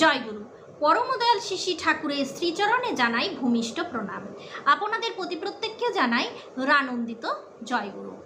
জয়গুরু পরমদয়াল শিশি ঠাকুরের শ্রীচরণে জানাই ভূমিষ্ঠ প্রণাম। আপনাদের প্রতি প্রত্যেককে জানাই রানন্দিত জয়গুরু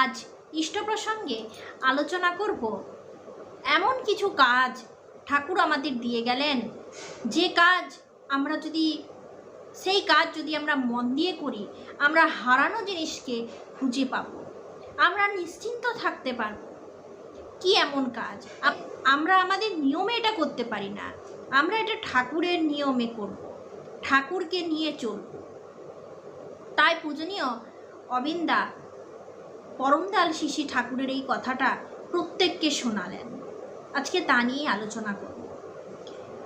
আজ ইষ্ট প্রসঙ্গে আলোচনা করব, এমন কিছু কাজ ঠাকুর আমাদের দিয়ে গেলেন, যে কাজ আমরা যদি, সেই কাজ যদি আমরা মন দিয়ে করি, আমরা হারানো জিনিসকে খুঁজে পাব। আমরা নিশ্চিন্ত থাকতে পারব। কি এমন কাজ? আমরা আমাদের নিয়মে এটা করতে পারি না। আমরা এটা ঠাকুরের নিয়মে করব। ঠাকুরকে নিয়ে চলব। তাই পূজনীয়, অবিন্দা পরমদাল শিশি ঠাকুরের এই কথাটা প্রত্যেককে শোনালেন। আজকে তা নিয়েই আলোচনা করব।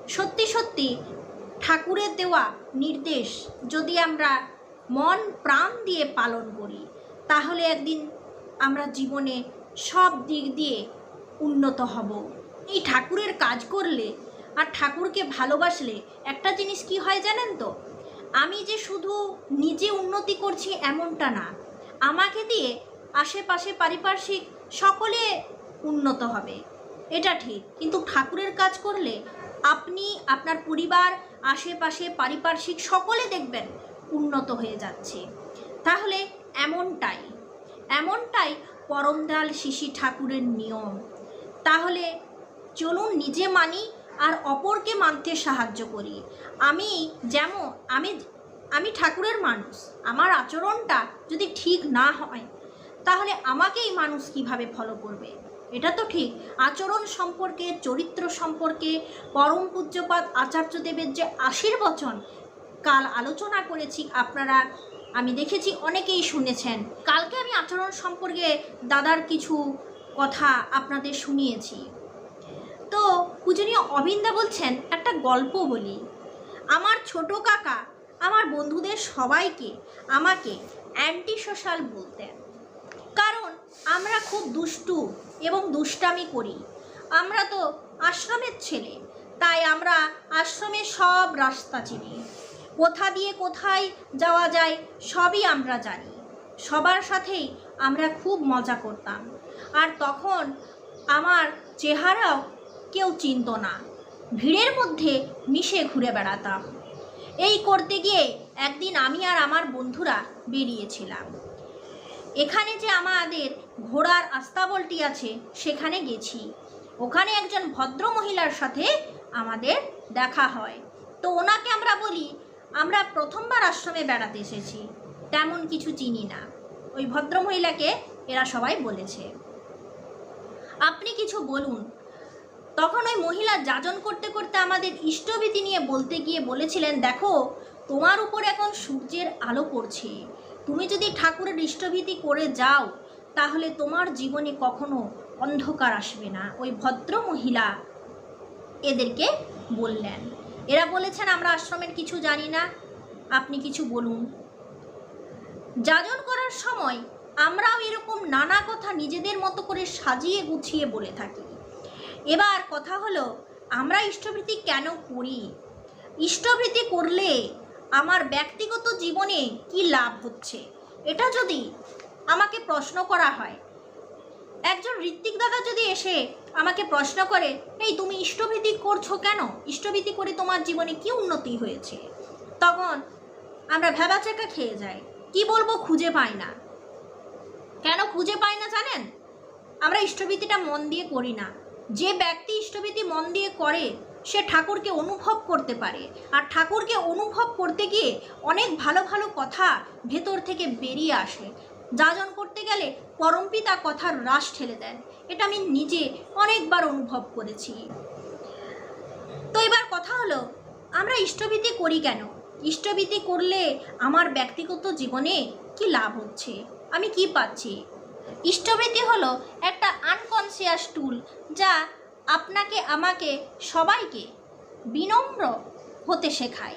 সত্যি সত্যি, ঠাকুরের দেওয়া নির্দেশ যদি আমরা মন প্রাণ দিয়ে পালন করি, তাহলে একদিন আমরা জীবনে সব দিক দিয়ে উন্নত হব। এই ঠাকুরের কাজ করলে আর ঠাকুরকে ভালোবাসলে একটা জিনিস কি হয় জানেন তো? আমি যে শুধু নিজে উন্নতি করছি এমনটা না। আমাকে দিয়ে আশেপাশে পারিপার্শ্বিক সকলে উন্নত হবে। এটা ঠিক, কিন্তু ঠাকুরের কাজ করলে আপনি, আপনার পরিবার, আশেপাশে পারিপার্শ্বিক সকলে দেখবেন উন্নত হয়ে যাচ্ছে। তাহলে এমনটাই এমনটাই পরমদয়াল শিশি ঠাকুরের নিয়ম। তাহলে চলুন নিজে মানি আর অপরকে মানতে সাহায্য করি। আমি যেমন, আমি আমি ঠাকুরের মানুষ। আমার আচরণটা যদি ঠিক না হয়, তাহলে আমাকেই মানুষ কীভাবে ফলো করবে? এটা তো ঠিক। আচরণ সম্পর্কে, চরিত্র সম্পর্কে, পরম পূজ্যপাত আচার্যদেবের যে আশীর্বচন, কাল আলোচনা করেছি আপনারা, আমি দেখেছি, অনেকেই শুনেছেন। কালকে আমি আচরণ সম্পর্কে দাদার কিছু কথা আপনাদের শুনিয়েছি। তো পূজনীয় অবিন্দা বলছেন, একটা গল্প বলি। আমার ছোট কাকা আমার বন্ধুদের সবাইকে আমাকে অ্যান্টি সোশ্যাল বলতেন। কারণ আমরা খুব দুষ্টু এবং দুষ্টামি করি। আমরা তো আশ্রমের ছেলে, তাই আমরা আশ্রমের সব রাস্তা চিনি। কোথা দিয়ে কোথায় যাওয়া যায় সবই আমরা জানি। সবার সাথেই আমরা খুব মজা করতাম। আর তখন আমার চেহারাও কেউ চিনত না। ভিড়ের মধ্যে মিশে ঘুরে বেড়াতাম। এই করতে গিয়ে একদিন আমি আর আমার বন্ধুরা বেরিয়েছিলাম। এখানে যে আমাদের ঘোড়ার আস্তাবলটি আছে, সেখানে গেছি। ওখানে একজন ভদ্র মহিলার সাথে আমাদের দেখা হয়। তো ওনাকে আমরা বলি, আমরা প্রথমবার আশ্রমে বেড়াতে এসেছি। তেমন কিছু চিনি না। ওই ভদ্র মহিলাকে এরা সবাই বলেছে। আপনি কিছু বলুন। তখন ওই মহিলা যাজন করতে করতে আমাদের ইষ্টভীতি নিয়ে বলতে গিয়ে বলেছিলেন, দেখো, তোমার উপর এখন সূর্যের আলো পড়ছে। তুমি যদি ঠাকুরের ইষ্টভীতি করে যাও, তাহলে তোমার জীবনে কখনো অন্ধকার আসবে না। ওই ভদ্র মহিলা এদেরকে বললেন। এরা বলেছেন, আমরা আশ্রমের কিছু জানি না। আপনি কিছু বলুন। যাজন করার সময় আমরাও এরকম নানা কথা নিজেদের মতো করে সাজিয়ে গুছিয়ে বলে থাকি। এবার কথা হলো, আমরা ইষ্টভৃতি কেন করি? ইষ্টভৃতি করলে আমার ব্যক্তিগত জীবনে কি লাভ হচ্ছে? এটা যদি আমাকে প্রশ্ন করা হয়। একজন ঋত্বিক দাদা যদি এসে আমাকে প্রশ্ন করে, এই তুমি ইষ্টভীতি করছ কেন? ইষ্টভীতি করে তোমার জীবনে কি উন্নতি হয়েছে? তখন আমরা ভেবাচাকা খেয়ে যাই। কি বলব খুঁজে পাই না। কেন খুঁজে পাই না জানেন? আমরা ইষ্টভীতিটা মন দিয়ে করি না। যে ব্যক্তি ইষ্টভীতি মন দিয়ে করে, সে ঠাকুরকে অনুভব করতে পারে। আর ঠাকুরকে অনুভব করতে গিয়ে অনেক ভালো ভালো কথা ভেতর থেকে বেরিয়ে আসে। যাজন করতে গেলে পরমপিতা কথার রাস ঠেলে দেন। এটা আমি নিজে অনেকবার অনুভব করেছি। তো এবার কথা হলো, আমরা ইষ্টভীতি করি কেন? ইষ্টভীতি করলে আমার ব্যক্তিগত জীবনে কি লাভ হচ্ছে? আমি কি পাচ্ছি? ইষ্টভীতি হলো একটা আনকনসিয়াস টুল যা আপনাকে, আমাকে, সবাইকে বিনম্র হতে শেখায়।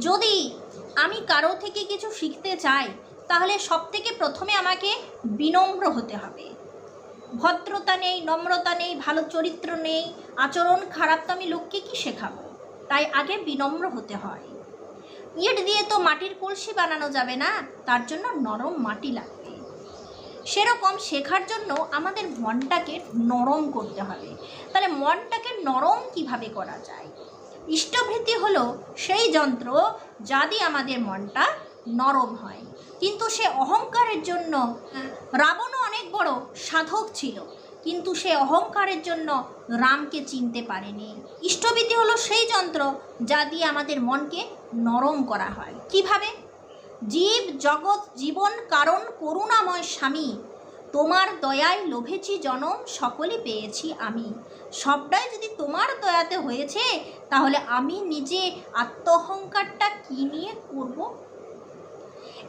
যদি আমি কারও থেকে কিছু শিখতে চাই, তাহলে সব থেকে প্রথমে আমাকে বিনম্র হতে হবে। ভদ্রতা নেই, নম্রতা নেই, ভালো চরিত্র নেই, আচরণ খারাপ তো আমি লোককে কি শেখাবো? তাই আগে বিনম্র হতে হয়। ইট দিয়ে তো মাটির কলসি বানানো যাবে না। তার জন্য নরম মাটি লাগবে। সেরকম শেখার জন্য আমাদের মনটাকে নরম করতে হবে। তাহলে মনটাকে নরম কীভাবে করা যায়? ইষ্টভৃতি হলো সেই যন্ত্র যা দিয়ে আমাদের মনটা নরম হয়। কিন্তু সে অহংকারের জন্য, রাবণও অনেক বড় সাধক ছিল। কিন্তু সে অহংকারের জন্য রামকে চিনতে পারেনি। ইষ্টভীতি হলো সেই যন্ত্র যা দিয়ে আমাদের মনকে নরম করা হয়। কীভাবে? জীব জগৎ জীবন কারণ করুণাময় স্বামী, তোমার দয়ায় লোভেছি জনম সকলে পেয়েছি আমি। সবটাই যদি তোমার দয়াতে হয়েছে, তাহলে আমি নিজে আত্মহংকারটা কি নিয়ে করব?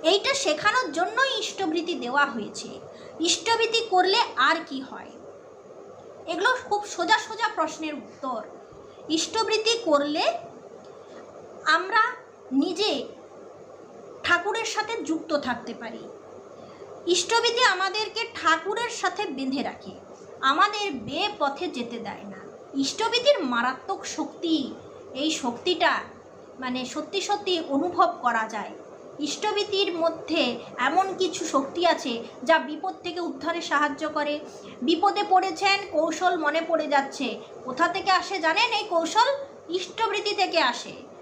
এইটা শেখানোর জন্যই ইষ্টবৃত্তি দেওয়া হয়েছে। ইষ্টবৃত্তি করলে আর কি হয়? এগুলো খুব সোজা সোজা প্রশ্নের উত্তর। ইষ্টবৃত্তি করলে আমরা নিজে ঠাকুরের সাথে যুক্ত থাকতে পারি। ইষ্টবিধি আমাদেরকে ঠাকুরের সাথে বেঁধে রাখে। আমাদের বে পথে যেতে দেয় না। ইষ্টবিধির মারাত্মক শক্তি, এই শক্তিটা মানে সত্যি সত্যি অনুভব করা যায়। ইষ্টবিধির মধ্যে এমন কিছু শক্তি আছে যা বিপদ থেকে উদ্ধারে সাহায্য করে। বিপদে পড়েছেন, কৌশল মনে পড়ে যাচ্ছে। কোথা থেকে আসে জানেন এই কৌশল? ইষ্টবৃত্তি থেকে আসে।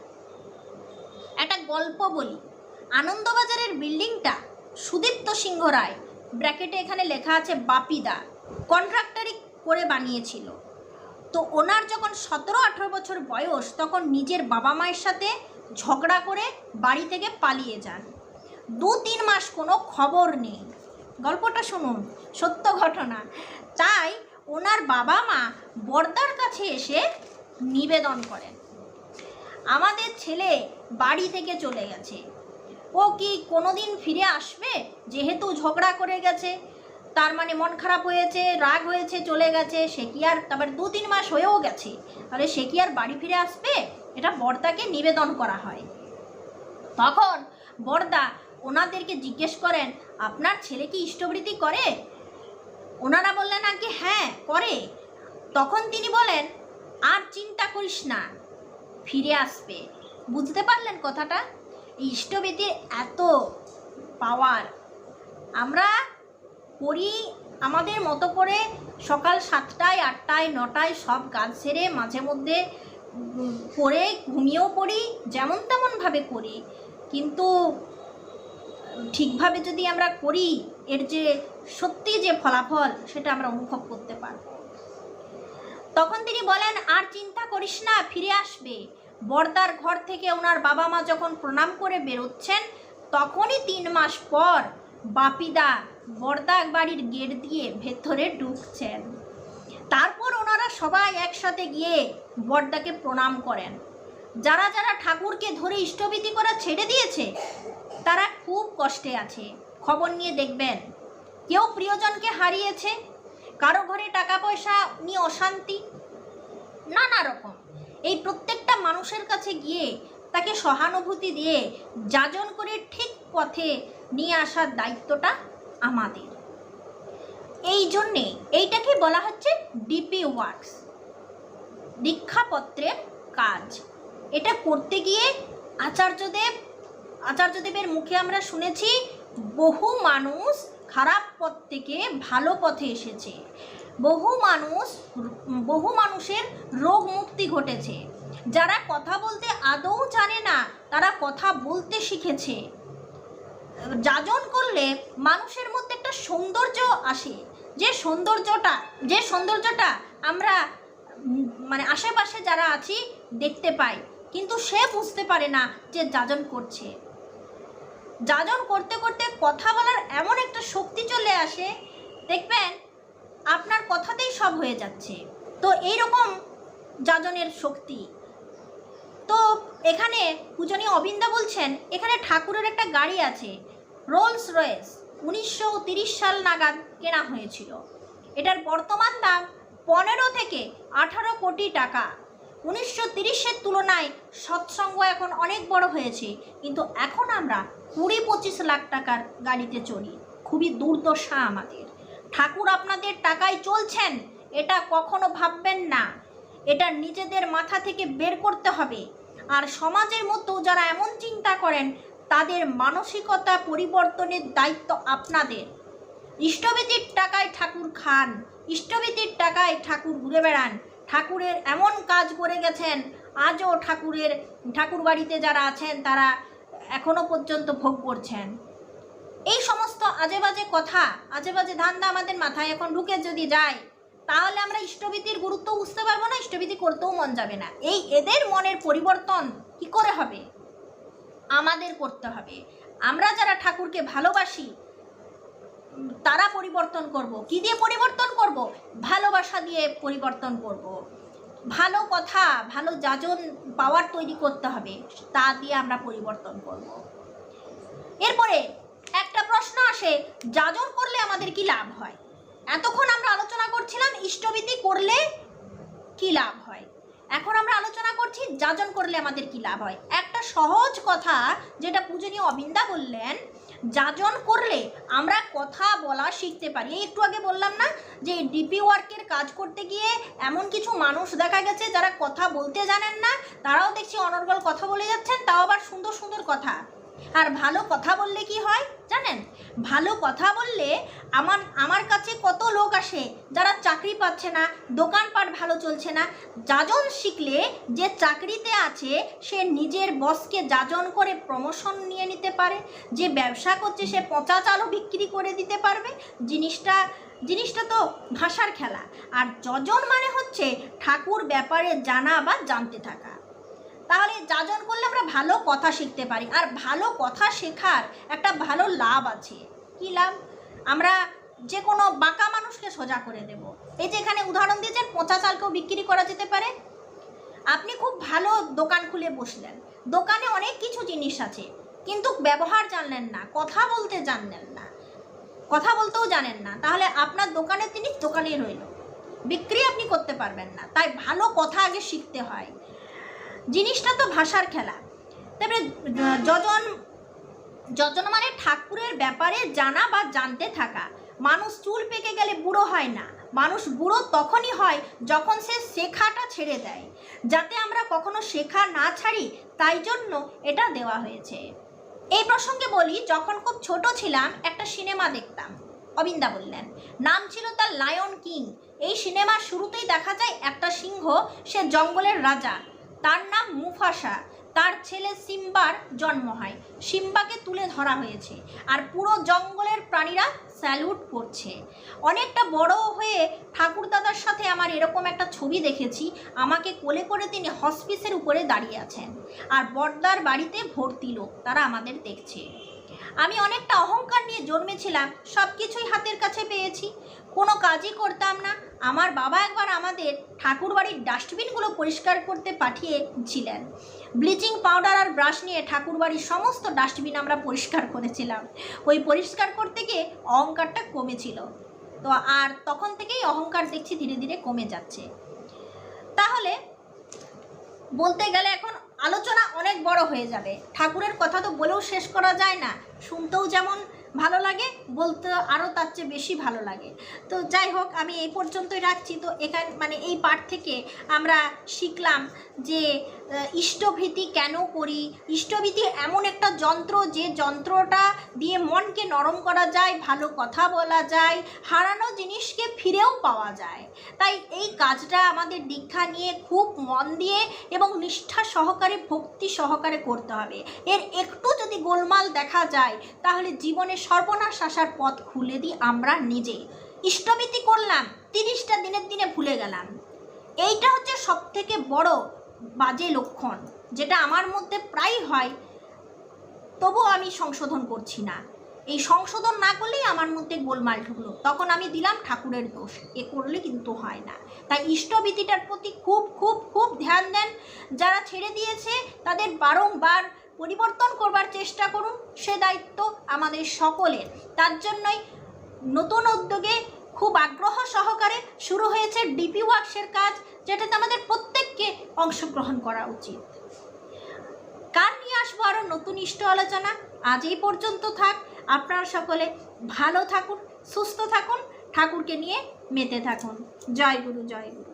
একটা গল্প বলি। আনন্দবাজারের বিল্ডিংটা সুদীপ্ত সিংহ রায়, ব্র্যাকেটে এখানে লেখা আছে বাপিদা কন্ট্রাক্টারি করে বানিয়েছিল। তো ওনার যখন সতেরো আঠেরো বছর বয়স, তখন নিজের বাবা মায়ের সাথে ঝগড়া করে বাড়ি থেকে পালিয়ে যান। দু তিন মাস কোনো খবর নেই। গল্পটা শুনুন, সত্য ঘটনা। তাই ওনার বাবা মা বর্দার কাছে এসে নিবেদন করেন। আমাদের ছেলে বাড়ি থেকে চলে গেছে। ও কি কোনোদিন ফিরে আসবে? যেহেতু ঝগড়া করে গেছে, তার মানে মন খারাপ হয়েছে, রাগ হয়েছে, চলে গেছে, সে কি আর তারপর দু তিন মাস হয়েও গেছে। তাহলে সে কি আর বাড়ি ফিরে আসবে? এটা বর্দাকে নিবেদন করা হয়। তখন বর্দা ওনাদেরকে জিজ্ঞেস করেন, আপনার ছেলে কি ইষ্টবৃত্তি করে? ওনারা বললেন, আগে হ্যাঁ করে। তখন তিনি বলেন, আর চিন্তা করিস না, ফিরে আসবে। বুঝতে পারলেন কথাটা? ইষ্টবেদের এত পাওয়ার আমরা করি আমাদের মতো করে সকাল সাতটায়, আটটায়, নটায় সব কাজ সেরে মাঝে মধ্যে করে ঘুমিয়েও পড়ি, যেমন তেমনভাবে করি। কিন্তু ঠিকভাবে যদি আমরা করি, এর যে সত্যি যে ফলাফল, সেটা আমরা অনুভব করতে পারব। তখন তিনি বলেন, আর চিন্তা করিস না, ফিরে আসবে। বর্দার ঘর থেকে ওনার বাবা মা যখন প্রণাম করে বেরোচ্ছেন, তখনই তিন মাস পর বাপিদা বর্দা বাড়ির গেট দিয়ে ভেতরে ঢুকছেন। তারপর ওনারা সবাই একসাথে গিয়ে বর্দাকে প্রণাম করেন। যারা যারা ঠাকুরকে ধরে ইষ্টবিধি করা ছেড়ে দিয়েছে, তারা খুব কষ্টে আছে। খবর নিয়ে দেখবেন, কেউ প্রিয়জনকে হারিয়েছে, কারও ঘরে টাকা পয়সা নিয়ে অশান্তি, নানা রকম। এই প্রত্যেকটা মানুষের কাছে গিয়ে তাকে সহানুভূতি দিয়ে যাজন করে ঠিক পথে নিয়ে আসার দায়িত্বটা আমাদের। এই জন্যে এইটাকে বলা হচ্ছে ডিপি ওয়ার্কস, দীক্ষাপত্রের কাজ। এটা করতে গিয়ে আচার্যদেব, আচার্যদেবের মুখে আমরা শুনেছি, বহু মানুষ খারাপ পথ থেকে ভালো পথে এসেছে। বহু মানুষ, বহু মানুষের রোগ মুক্তি ঘটেছে। যারা কথা বলতে আদৌ জানে না, তারা কথা বলতে শিখেছে। যাজন করলে মানুষের মধ্যে একটা সৌন্দর্য আসে। যে সৌন্দর্যটা যে সৌন্দর্যটা আমরা মানে আশেপাশে যারা আছি, দেখতে পাই। কিন্তু সে বুঝতে পারে না যে যাজন করছে। যাজন করতে করতে কথা বলার এমন একটা শক্তি চলে আসে, দেখবেন আপনার কথাতেই সব হয়ে যাচ্ছে। তো এইরকম যাজনের শক্তি। তো এখানে পূজনীয় অবিন্দা বলছেন, এখানে ঠাকুরের একটা গাড়ি আছে রোলস রয়েস উনিশশো সাল নাগাদ কেনা হয়েছিল। এটার বর্তমান দাম পনেরো থেকে আঠারো কোটি টাকা। উনিশশো তিরিশের তুলনায় সৎসঙ্গ এখন অনেক বড় হয়েছে, কিন্তু এখন আমরা কুড়ি পঁচিশ লাখ টাকার গাড়িতে চড়ি। খুবই দুর্দশা আমাদের। ঠাকুর আপনাদের টাকায় চলছেন, এটা কখনো ভাববেন না। এটা নিজেদের মাথা থেকে বের করতে হবে। আর সমাজের মতো যারা এমন চিন্তা করেন, তাদের মানসিকতা পরিবর্তনের দায়িত্ব আপনাদের। ইষ্টভীতির টাকায় ঠাকুর খান ইষ্টভীতির টাকায় ঠাকুর ঘুরে বেড়ান। ঠাকুরের এমন কাজ করে গেছেন, আজও ঠাকুরের ঠাকুর বাড়িতে যারা আছেন, তারা এখনও পর্যন্ত ভোগ করছেন। এই সমস্ত আজে বাজে কথা আজে বাজে ধান্দা আমাদের মাথায় এখন ঢুকে যদি যায়, তাহলে আমরা ইষ্টভীতির গুরুত্ব বুঝতে পারব না, ইষ্টভীতি করতেও মন যাবে না। এই এদের মনের পরিবর্তন কি করে হবে? আমাদের করতে হবে। আমরা যারা ঠাকুরকে ভালোবাসি, তারা পরিবর্তন করব। কি দিয়ে পরিবর্তন করব? ভালোবাসা দিয়ে পরিবর্তন করব। ভালো কথা, ভালো যাজন, পাওয়ার তৈরি করতে হবে, তা দিয়ে আমরা পরিবর্তন করব। আসে যাজন করলে আমাদের কি লাভ হয়? এতক্ষণ আমরা আলোচনা করছিলাম ইষ্টভীতি করলে কি লাভ হয়? এখন আমরা আলোচনা করছি যাজন করলে আমাদের কি লাভ হয়? একটা সহজ কথা যেটা পূজনীয় অবিন্দা বললেন, যাজন করলে আমরা কথা বলা শিখতে পারি। এই একটু আগে বললাম না যে ডিপি ওয়ার্কের কাজ করতে গিয়ে এমন কিছু মানুষ দেখা গেছে যারা কথা বলতে জানেন না, তারাও দেখছি অনর্গল কথা বলে যাচ্ছেন, তাও আবার সুন্দর সুন্দর কথা। আর ভালো কথা বললে কি হয় জানেন? ভালো কথা বললে আমার আমার কাছে কত লোক আসে যারা চাকরি পাচ্ছে না, দোকানপাট ভালো চলছে না। যাজন শিখলে যে চাকরিতে আছে, সে নিজের বসকে যাজন করে প্রমোশন নিয়ে নিতে পারে, যে ব্যবসা করছে সে পচা চালও বিক্রি করে দিতে পারবে। জিনিসটা জিনিসটা তো ভাষার খেলা। আর যজন মানে হচ্ছে ঠাকুর ব্যাপারে জানা বা জানতে থাকা। তাহলে যাজন করলে আমরা ভালো কথা শিখতে পারি। আর ভালো কথা শেখার একটা ভালো লাভ আছে। কি লাভ? আমরা যে কোনো বাঁকা মানুষকে সোজা করে দেব। এই যে এখানে উদাহরণ দিয়েছেন, পচা চালকেও বিক্রি করা যেতে পারে। আপনি খুব ভালো দোকান খুলে বসলেন। দোকানে অনেক কিছু জিনিস আছে, কিন্তু ব্যবহার জানলেন না, কথা বলতে জানলেন না, কথা বলতেও জানেন না। তাহলে আপনার দোকানের জিনিস দোকানেই রইল। বিক্রি আপনি করতে পারবেন না। তাই ভালো কথা আগে শিখতে হয়। জিনিসটা তো ভাষার খেলা। তারপরে যজন যজন মানে ঠাকুরের ব্যাপারে জানা বা জানতে থাকা। মানুষ চুল পেকে গেলে বুড়ো হয় না। মানুষ বুড়ো তখনই হয় যখন সে শেখাটা ছেড়ে দেয়। যাতে আমরা কখনো শেখা না ছাড়ি, তাই জন্য এটা দেওয়া হয়েছে। এই প্রসঙ্গে বলি, যখন খুব ছোট ছিলাম, একটা সিনেমা দেখতাম। অবিন্দা বললেন, নাম ছিল তার লায়ন কিং। এই সিনেমার শুরুতেই দেখা যায়, একটা সিংহ, সে জঙ্গলের রাজা। তার নাম মুফাসা। তার ছেলে সিম্বার জন্ম হয়। সিম্বাকে তুলে ধরা হয়েছে আর পুরো জঙ্গলের প্রাণীরা স্যালুট করছে। অনেকটা বড় হয়ে ঠাকুরদাদার সাথে আমার এরকম একটা ছবি দেখেছি। আমাকে কোলে করে তিনি হসপিসের উপরে দাঁড়িয়ে আছেন। আর বর্দার বাড়িতে ভর্তি লোক তারা আমাদের দেখছে। আমি অনেকটা অহংকার নিয়ে জন্মেছিলাম সব কিছুই হাতের কাছে পেয়েছি। কোনো কাজই করতাম না। আমার বাবা একবার আমাদের ঠাকুরবাড়ির ডাস্টবিনগুলো পরিষ্কার করতে পাঠিয়েছিলেন। ব্লিচিং পাউডার আর ব্রাশ নিয়ে ঠাকুরবাড়ির সমস্ত ডাস্টবিন আমরা পরিষ্কার করেছিলাম। ওই পরিষ্কার করতে গিয়ে অহংকারটা কমেছিল। তো আর তখন থেকেই অহংকার দেখছি ধীরে ধীরে কমে যাচ্ছে। তাহলে বলতে গেলে এখন আলোচনা অনেক বড় হয়ে যাবে। ঠাকুরের কথা তো বলেও শেষ করা যায় না। শুনতেও যেমন ভালো লাগে, বলতে আরও তার চেয়ে বেশি ভালো লাগে। তো যাই হোক, আমি এই পর্যন্তই রাখছি। তো এখান মানে এই পাঠ থেকে আমরা শিখলাম যে ইষ্টভীতি কেন করি? ইষ্টভীতি এমন একটা যন্ত্র যে যন্ত্রটা দিয়ে মনকে নরম করা যায়, ভালো কথা বলা যায়, হারানো জিনিসকে ফিরেও পাওয়া যায়। তাই এই কাজটা আমাদের দীক্ষা নিয়ে খুব মন দিয়ে এবং নিষ্ঠা সহকারে, ভক্তি সহকারে করতে হবে। এর একটু যদি গোলমাল দেখা যায়, তাহলে জীবনে সর্বনাশ আসার পথ খুলে দিই আমরা নিজে। ইষ্টভীতি করলাম, তিরিশটা দিনের দিনে ভুলে গেলাম। এইটা হচ্ছে সব থেকে বড় বাজে লক্ষণ, যেটা আমার মধ্যে প্রায় হয়। তবুও আমি সংশোধন করছি না। এই সংশোধন না করলেই আমার মধ্যে গোলমাল ঢুকলো। তখন আমি দিলাম ঠাকুরের দোষ। এ করলে কিন্তু হয় না। তাই ইষ্টভীতিটার প্রতি খুব খুব খুব ধ্যান দেন। যারা ছেড়ে দিয়েছে, তাদের বারংবার পরিবর্তন করবার চেষ্টা করুন, সে দায়িত্ব আমাদের সকলের। তার জন্যই নতুন উদ্যোগে খুব আগ্রহ সহকারে শুরু হয়েছে ডিপি ওয়ার্কসের কাজ, যেটাতে আমাদের প্রত্যেককে অংশগ্রহণ করা উচিত। কার নিয়ে আসব আরও নতুন ইষ্ট আলোচনা? আজ এই পর্যন্ত থাক। আপনারা সকলে ভালো থাকুন, সুস্থ থাকুন, ঠাকুরকে নিয়ে মেতে থাকুন। জয় গুরু জয় গুরু।